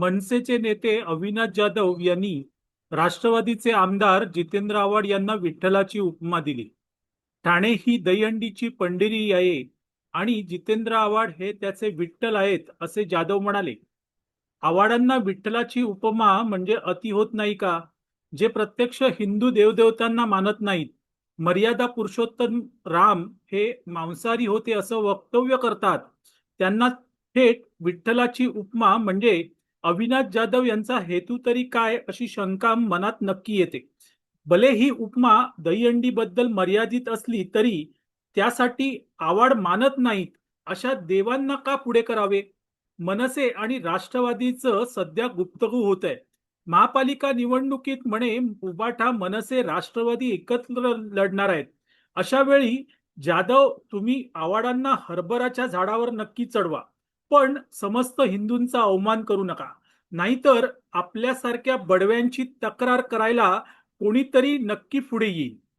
मनसेचे नेते अविनाश जाधव यांनी राष्ट्रवादीचे आमदार जितेंद्र आव्हाड यांना विठ्ठलाची उपमा दिली. ठाणे ही दहीहंडीची पंढरी आहे आणि जितेंद्र आव्हाड हे त्याचे विठ्ठल आहेत असे जाधव म्हणाले. आव्हाडांना विठ्ठलाची उपमा म्हणजे अति होत नाही का? जे प्रत्यक्ष हिंदू देवदेवतांना मानत नाहीत. मर्यादा पुरुषोत्तम राम हे मांसाहारी होते असं वक्तव्य करतात. त्यांना थेट विठ्ठलाची उपमा म्हणजे अविनाश जाधव यांचा हेतू तरी काय अशी शंका मनात नक्की येते. भले ही उपमा दहीहंडीबद्दल मर्यादित असली तरी त्यासाठी आवड मानत नाहीत अशा देवांना का पुढे करावे? मनसे आणि राष्ट्रवादीचं सध्या गुप्तगू होत आहे महापालिका निवडणुकीत म्हणे उबाठा मनसे राष्ट्रवादी एकत्र लढणार आहेत. अशा वेळी जाधव तुम्ही आवाडांना हरभराच्या झाडावर नक्की चढवा. पण समस्त हिंदूंचा अवमान करू नका. नाहीतर आपल्यासारख्या बडव्यांची तक्रार करायला कोणीतरी नक्की पुढे येईल.